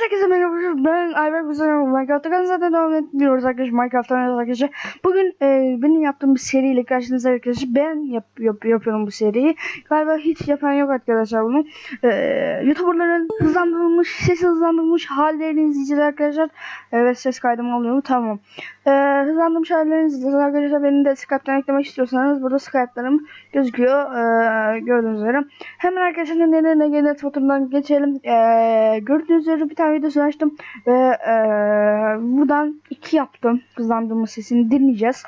Herkese merhaba. Ben Ayberk Güzel Minecraft'ta kanalına zaten devam etmiyoruz arkadaşlar. Minecraft'ta oynuyoruz arkadaşlar. Bugün e, benim yaptığım bir seriyle karşınızda arkadaşlar. Ben yap, yap, yapıyorum bu seriyi. Galiba hiç yapan yok arkadaşlar bunu. E, Youtuberların hızlandırılmış, sesi hızlandırılmış hallerini izleyeceğiz arkadaşlar. Evet ses kaydım oluyor mu? Tamam. E, hızlandırılmış hallerini izleyeceğiz arkadaşlar. Beni de Skype'den eklemek istiyorsanız burada Skype'larım gözüküyor. E, gördüğünüz üzere. Hemen arkadaşlar neden ne genet fotoğrafından geçelim. Ee, gördüğünüz üzere bir tane videosu açtım ve ee, buradan iki yaptım. Hızlandırma sesini dinleyeceğiz.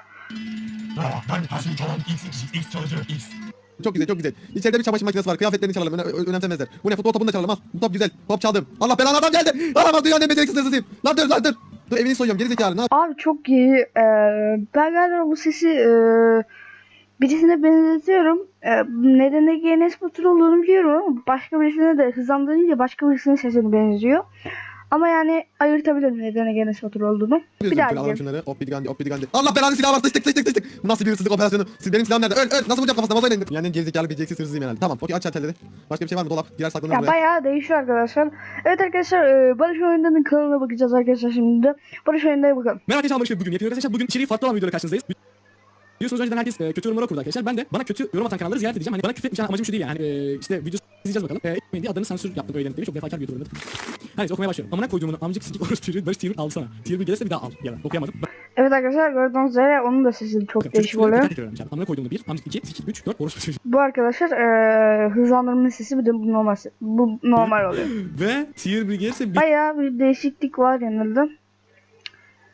Çok güzel çok güzel. İçeride bir çamaşır makinesi var. Kıyafetlerini çalalım. Öne, önemsemezler. Bu ne futbol topunu da çalalım al. Bu top güzel. Top çaldım. Allah belanı adam geldi. Alamaz dünyanın en beceriksiz hırsızıyım. Lan dur lan dur. Dur evini soyuyorum geri zekalı. Ne yap- Abi çok iyi. Ee, ben galiba bu sesi ee, birisine benzetiyorum. Ee, nedeni GNS Batur olduğunu biliyorum ama başka birisine de hızlandırınca başka birisinin sesine benziyor. Ama yani ayırtabilirim nedeni GNS Batur olduğunu. Bir daha şunları. Hop bir gandi hop bir gandi. Allah belanı silahı var. Sıçtık sıçtık sıçtık. Bu nasıl bir hırsızlık operasyonu? Siz benim silahım nerede? Öl öl. Nasıl vuracağım kafasına? Mazayla indir. Yani gerizekalı beceriksiz hırsızıyım herhalde. Tamam. Okey aç çantaları. Başka bir şey var mı? Dolap. Girer saklanır Ya buraya. bayağı değişiyor arkadaşlar. Evet arkadaşlar ee, Barış Oyundan'ın kanalına bakacağız arkadaşlar şimdi de. Barış Oyundan'a bakalım. Merhaba arkadaşlar Barış Bey bugün yapıyoruz arkadaşlar. Bugün içeriği farklı olan videoyla karşınızdayız. Biliyorsunuz önceden herkes e, kötü yorumlar okurdu arkadaşlar. Ben de bana kötü yorum atan kanalları ziyaret edeceğim. Hani bana küfür etmiş amacım şu değil yani. Hani, e, işte video izleyeceğiz bakalım. E, etmeyin diye adını sansür yaptım öyle demiş. Çok vefakar bir youtuber. Her neyse okumaya başlıyorum. Amına koyduğumun amcık sikik orospu çocuğu Barış tier alsana. Tier 1 gelirse bir daha al. Yalan okuyamadım. Evet arkadaşlar gördüğünüz üzere onun da sesi çok değişik çocuk oluyor. Amına koyduğumun 1, amcık 2, sikik 3, 4 orospu çocuğu. Bu arkadaşlar eee hızlandırma sesi bir de bu normal bu normal oluyor. Ve tier 1 gelirse bir Bayağı bir değişiklik var yanında.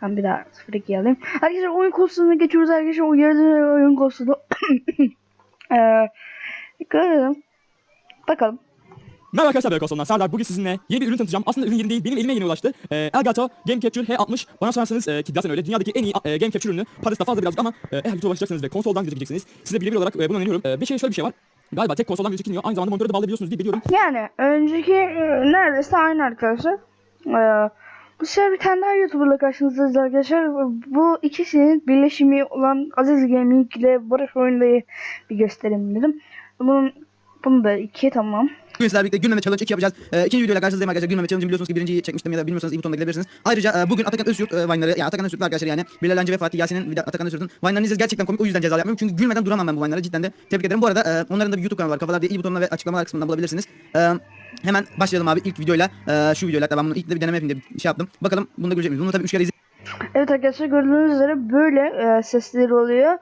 Ben bir daha 02 alayım. Arkadaşlar oyun kostümüne geçiyoruz arkadaşlar. Uyarıcı oyun dikkat edelim. Bakalım. Merhaba arkadaşlar ben Koston'dan Serdar. Bugün sizinle yeni bir ürün tanıtacağım. Aslında ürün yeni değil. Benim elime yeni ulaştı. Ee, Elgato Game Capture H60. Bana sorarsanız e, ki zaten öyle. Dünyadaki en iyi e, Game Capture ürünü. Parası da fazla birazcık ama e, eğer YouTube'a başlayacaksınız ve konsoldan gidebileceksiniz. Size birebir olarak e, bunu öneriyorum. E, bir şey şöyle bir şey var. Galiba tek konsoldan dinliyor. Aynı zamanda monitöre de bağlayabiliyorsunuz diye biliyorum. Yani önceki eee, neredeyse aynı arkadaşlar. Eee sefer bir tane daha YouTuber'la karşınızdayız arkadaşlar. Bu ikisinin birleşimi olan Aziz Gaming ile Barış Oyunda'yı bir gösterelim dedim. Bunun bunu da iki tamam. Bugün sizlerle birlikte gülmeme challenge 2 yapacağız. Ee, ikinci videoyla karşınızdayım arkadaşlar. Gülmeme challenge biliyorsunuz ki birinciyi çekmiştim ya da bilmiyorsanız iyi butonuna gidebilirsiniz. Ayrıca e, bugün Atakan Özgürt e, Vine'ları, ya Atakan Özgürt'ün arkadaşlar yani Bilal Hancı ve Fatih Yasin'in bir Atakan Özgürt'ün Vine'larını izleyeceğiz. Gerçekten komik o yüzden ceza yapmıyorum. Çünkü gülmeden duramam ben bu Vine'ları cidden de. Tebrik ederim. Bu arada e, onların da bir YouTube kanalı var. Kafalar diye iyi butonuna ve açıklamalar kısmından bulabilirsiniz. E, hemen başlayalım abi ilk videoyla. E, şu videoyla. Ben bunu ilk de bir deneme yapayım diye şey yaptım. Bakalım bunu da görecek miyiz? Bunu tabii 3 kere Evet arkadaşlar gördüğünüz üzere böyle e, sesleri oluyor.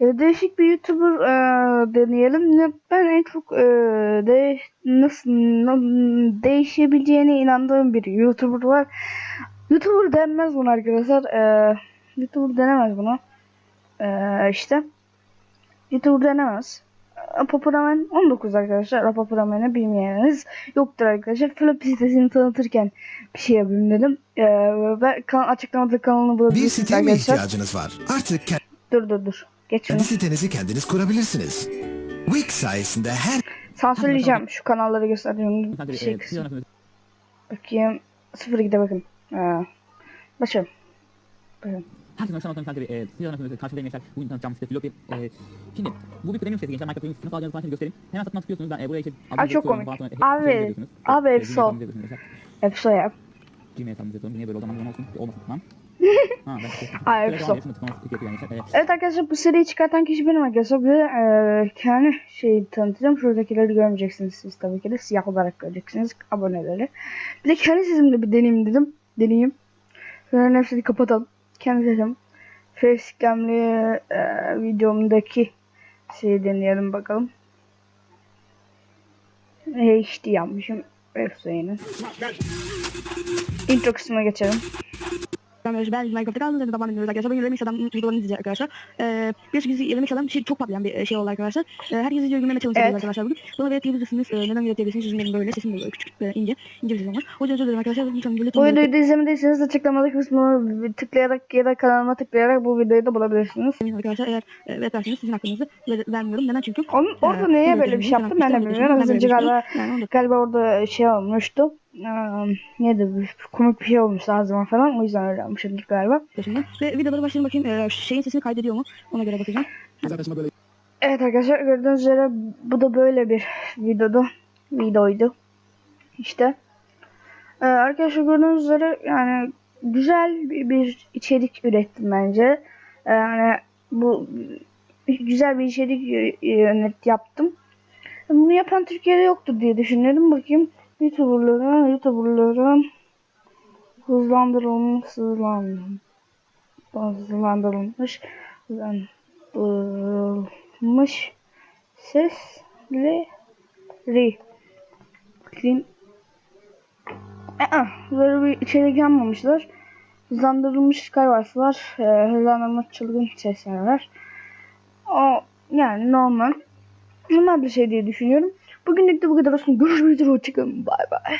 E, değişik bir YouTuber e, deneyelim. Ne- Ben en çok e, de, nasıl na- değişebileceğine inandığım bir YouTuber var. YouTuber denmez bunu arkadaşlar. E, YouTuber denemez bunu. E, işte. YouTuber denemez. Apapuramen 19 arkadaşlar. Apapuramen'i bilmeyeniniz yoktur arkadaşlar. Floppy sitesini tanıtırken bir şey yapayım dedim. Ee, ben kan açıklamada kanalını Bir bulabilirsiniz siteye mi arkadaşlar. ihtiyacınız var? Artık kendi Dur dur dur. Geç şunu. sitenizi kendiniz kurabilirsiniz. Wix sayesinde her Sansürleyeceğim. Şu kanalları göstereceğim. Sadece, Bir şey anasını- Bakayım. 02'de bakın. Ee, başlayalım. Bakın. Herkese merhaba ben Serdar. E, tier anasını karşılayın gençler. Bugün tanıtacağım size Floppy. E, şimdi bu bir premium sitesi gençler. Minecraft Premium sitesini alacağınız parçayı göstereyim. Hemen satın tıklıyorsunuz. Ben e, buraya işte Ay, çok komik. Abi, abi Efso. Efso ya. Gmail hesabımızı yazalım. Niye böyle oldu? Aman olsun. Olmasın tamam. ha Ay, Efso. E, Evet arkadaşlar bu seriyi çıkartan kişi benim arkadaşlar. Bir de e, kendi şeyi tanıtacağım. Şuradakileri görmeyeceksiniz siz tabii ki de. Siyah olarak göreceksiniz aboneleri. Bir de kendi sesimle bir deneyim dedim. Deneyim. Şunların hepsini kapatalım. Sesim. Facecam'li e, videomdaki şeyi deneyelim bakalım. HD yapmışım. Efsane'nin. Intro kısmına geçelim. Ben ben Minecraft'ta kaldım devam ediyoruz arkadaşlar. Bugün Yemiş Adam videolarını izleyeceğiz arkadaşlar. Ee, biliyorsunuz ki Yemiş Adam şey, çok patlayan bir şey oldu arkadaşlar. Ee, herkes izliyor gülmeme challenge Evet. arkadaşlar bugün. Sonra ve diyebilirsiniz. E, neden diyebilirsiniz? Çünkü benim böyle sesim böyle küçük böyle ince. ince bir sesim var. O yüzden özür dilerim arkadaşlar. Lütfen böyle Bu videoyu da izlemediyseniz açıklamadaki kısmına tıklayarak ya da kanalıma tıklayarak bu videoyu da bulabilirsiniz. Arkadaşlar eğer e, evet derseniz sizin hakkınızı ver, vermiyorum. Neden çünkü? Onun, orada e, evet, böyle bir şey yaptım ben de bilmiyorum. Az ben önce böyle galiba, galiba orada şey olmuştu. Ee, neydi bir komik bir şey olmuş ağzıma falan. O yüzden öyle yapmışımdır galiba. şimdi. Ve videolara başlayalım bakayım. E, şeyin sesini kaydediyor mu? Ona göre bakacağım. Böyle Evet arkadaşlar gördüğünüz üzere bu da böyle bir videodu. Videoydu. İşte. Ee, arkadaşlar gördüğünüz üzere yani güzel bir, bir içerik ürettim bence. Ee, yani bu güzel bir içerik yönet yaptım. Bunu yapan Türkiye'de yoktur diye düşünüyorum. Bakayım YouTuber'ların, YouTuber'ların hızlandırılmış, hızlandırılmış, hızlandırılmış, sesleri. Bakayım. Aa, böyle bir içerik yapmamışlar. Hızlandırılmış Skywars var. E, hızlandırılmış çılgın sesler var. O yani normal. Normal bir şey diye düşünüyorum. Bugünlük de bu kadar olsun. Görüşmek üzere. Hoşçakalın. Bay bay.